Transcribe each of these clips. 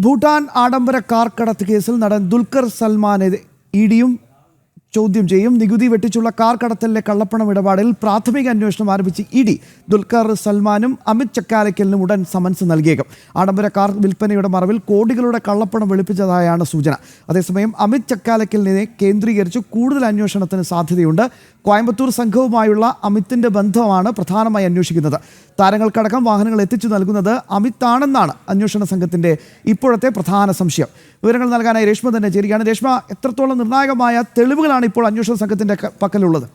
ഭൂട്ടാൻ ആഡംബര കാർ കടത്ത് കേസിൽ നടൻ ദുൽഖർ സൽമാനെ ഇഡിയും ചോദ്യം ചെയ്യും. നികുതി വെട്ടിച്ചുള്ള കാർ കടത്തലിലെ കള്ളപ്പണം ഇടപാടിൽ പ്രാഥമിക അന്വേഷണം ആരംഭിച്ച് ഇ ഡി ദുൽഖർ സൽമാനും അമിത് ചക്കാലയ്ക്കലിനും ഉടൻ സമൻസ് നൽകിയേക്കും. ആഡംബര കാർ വിൽപ്പനയുടെ മറവിൽ കോടികളുടെ കള്ളപ്പണം വെളുപ്പിച്ചതായാണ് സൂചന. അതേസമയം അമിത് ചക്കാലയ്ക്കലിനെ കേന്ദ്രീകരിച്ച് കൂടുതൽ അന്വേഷണത്തിന് സാധ്യതയുണ്ട്. കോയമ്പത്തൂർ സംഘവുമായുള്ള അമിത്തിന്റെ ബന്ധമാണ് പ്രധാനമായി അന്വേഷിക്കുന്നത്. താരങ്ങൾക്കടക്കം വാഹനങ്ങൾ എത്തിച്ചു നൽകുന്നത് അമിത്താണെന്നാണ് അന്വേഷണ സംഘത്തിന്റെ ഇപ്പോഴത്തെ പ്രധാന സംശയം. വിവരങ്ങൾ നൽകാനായി രേഷ്മ തന്നെ ചേരുകയാണ്. രേഷ്മ എത്രത്തോളം നിർണായകമായ തെളിവുകളാണ് ഇപ്പോൾ അന്വേഷണ സംഘത്തിന്റെ പക്കലുള്ളത്?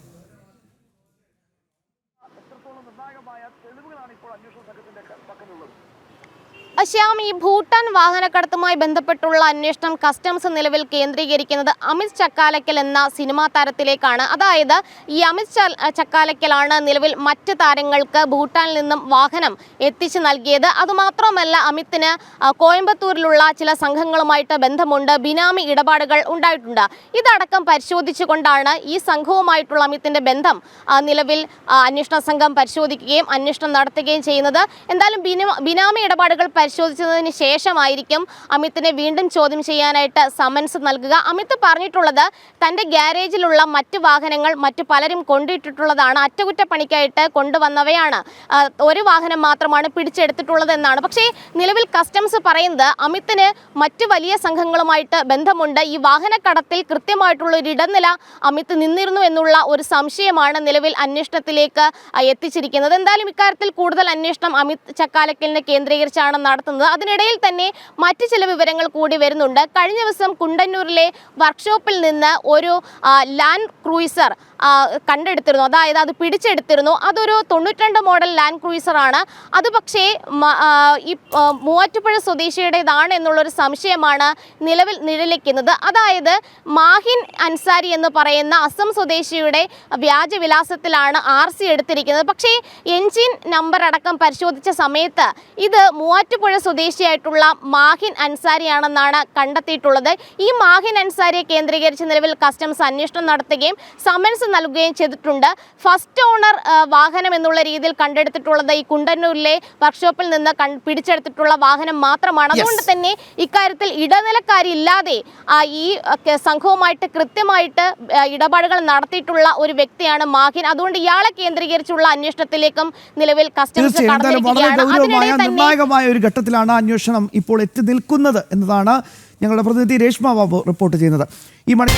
ശ്യാം ഭൂട്ടാൻ വാഹനക്കടത്തുമായി ബന്ധപ്പെട്ടുള്ള അന്വേഷണം കസ്റ്റംസ് നിലവിൽ കേന്ദ്രീകരിക്കുന്നത് അമിത് ചക്കാലക്കൽ എന്ന സിനിമാ താരത്തിലേക്കാണ്. അതായത് ഈ അമിത് ചക്കാലക്കലാണ് നിലവിൽ മറ്റ് താരങ്ങൾക്ക് ഭൂട്ടാനിൽ നിന്നും വാഹനം എത്തിച്ചു നൽകിയത്. അതുമാത്രമല്ല അമിത്തിന് കോയമ്പത്തൂരിലുള്ള ചില സംഘങ്ങളുമായിട്ട് ബന്ധമുണ്ട്. ബിനാമി ഇടപാടുകൾ ഉണ്ടായിട്ടുണ്ട്. ഇതടക്കം പരിശോധിച്ചുകൊണ്ടാണ് ഈ സംഘവുമായിട്ടുള്ള അമിത്തിന്റെ ബന്ധം നിലവിൽ അന്വേഷണ സംഘം പരിശോധിക്കുകയും അന്വേഷണം നടത്തുകയും ചെയ്യുന്നത്. എന്തായാലും ബിനാമി ഇടപാടുകൾ പരിശോധിച്ചതിന് ശേഷമായിരിക്കും അമിത്തിനെ വീണ്ടും ചോദ്യം ചെയ്യാനായിട്ട് സമൻസ് നൽകുക. അമിത് പറഞ്ഞിട്ടുള്ളത് തന്റെ ഗ്യാരേജിലുള്ള മറ്റ് വാഹനങ്ങൾ മറ്റു പലരും കൊണ്ടിട്ടിട്ടുള്ളതാണ് അറ്റകുറ്റപ്പണിക്കായിട്ട് കൊണ്ടുവന്നവയാണ്. ഒരു വാഹനം മാത്രമാണ് പിടിച്ചെടുത്തിട്ടുള്ളത് എന്നാണ്. പക്ഷേ നിലവിൽ കസ്റ്റംസ് പറയുന്നത് അമിത്തിന് മറ്റു വലിയ സംഘങ്ങളുമായിട്ട് ബന്ധമുണ്ട്. ഈ വാഹനക്കടത്തിൽ കൃത്യമായിട്ടുള്ള ഒരു ഇടനില അമിത് നിന്നിരുന്നു എന്നുള്ള ഒരു സംശയമാണ് നിലവിൽ അന്വേഷണത്തിലേക്ക് എത്തിച്ചിരിക്കുന്നത്. എന്തായാലും ഇക്കാര്യത്തിൽ കൂടുതൽ അന്വേഷണം അമിത് ചക്കാലക്കലിനെ കേന്ദ്രീകരിച്ചാണ് നടത്തുന്നത്. അതിനിടയിൽ തന്നെ മറ്റു ചില വിവരങ്ങൾ കൂടി വരുന്നുണ്ട്. കഴിഞ്ഞ ദിവസം കുണ്ടന്നൂരിലെ വർക്ക്ഷോപ്പിൽ നിന്ന് ഒരു ലാൻഡ് ക്രൂയിസർ കണ്ടെടുത്തിരുന്നു. അതായത് അത് പിടിച്ചെടുത്തിരുന്നു. അതൊരു തൊണ്ണൂറ്റിരണ്ട് മോഡൽ ലാൻഡ് ക്രൂയിസർ ആണ്. അത് പക്ഷേ ഈ മൂവാറ്റുപുഴ സ്വദേശിയുടേതാണ് എന്നുള്ളൊരു സംശയമാണ് നിലവിൽ നിഴലിക്കുന്നത്. അതായത് മാഹിൻ അൻസാരി എന്ന് പറയുന്ന അസം സ്വദേശിയുടെ വ്യാജവിലാസത്തിലാണ് ആർ സി എടുത്തിരിക്കുന്നത്. പക്ഷേ എൻജിൻ നമ്പർ അടക്കം പരിശോധിച്ച സമയത്ത് ഇത് മൂവാറ്റുപുഴ സ്വദേശിയായിട്ടുള്ള മാഹിൻ അൻസാരിയാണെന്നാണ് കണ്ടെത്തിയിട്ടുള്ളത്. ഈ മാഹിൻ അൻസാരിയെ കേന്ദ്രീകരിച്ച് നിലവിൽ കസ്റ്റംസ് അന്വേഷണം നടത്തുകയും സമൻസ് നൽകുകയും ചെയ്തിട്ടുണ്ട്. ഫസ്റ്റ് ഓണർ വാഹനം എന്നുള്ള രീതിയിൽ കണ്ടെടുത്തിട്ടുള്ളത് ഈ കുണ്ടന്നൂരിലെ വർക്ക്ഷോപ്പിൽ നിന്ന് പിടിച്ചെടുത്തിട്ടുള്ള വാഹനം മാത്രമാണ്. അതുകൊണ്ട് തന്നെ ഇക്കാര്യത്തിൽ ഇടനിലക്കാരില്ലാതെ ഈ സംഘവുമായിട്ട് കൃത്യമായിട്ട് ഇടപാടുകൾ നടത്തിയിട്ടുള്ള ഒരു വ്യക്തിയാണ് മാഹിൻ. അതുകൊണ്ട് ഇയാളെ കേന്ദ്രീകരിച്ചുള്ള അന്വേഷണത്തിലേക്കും നിലവിൽ കസ്റ്റംസ് നിർണായകമായ ഒരു ഘട്ടത്തിലാണ് അന്വേഷണം ഇപ്പോൾ എത്തി നിൽക്കുന്നത് എന്നതാണ് ഞങ്ങളുടെ പ്രതിനിധി രേഷ്മ ബാബു റിപ്പോർട്ട് ചെയ്യുന്നത്. ഈ മണി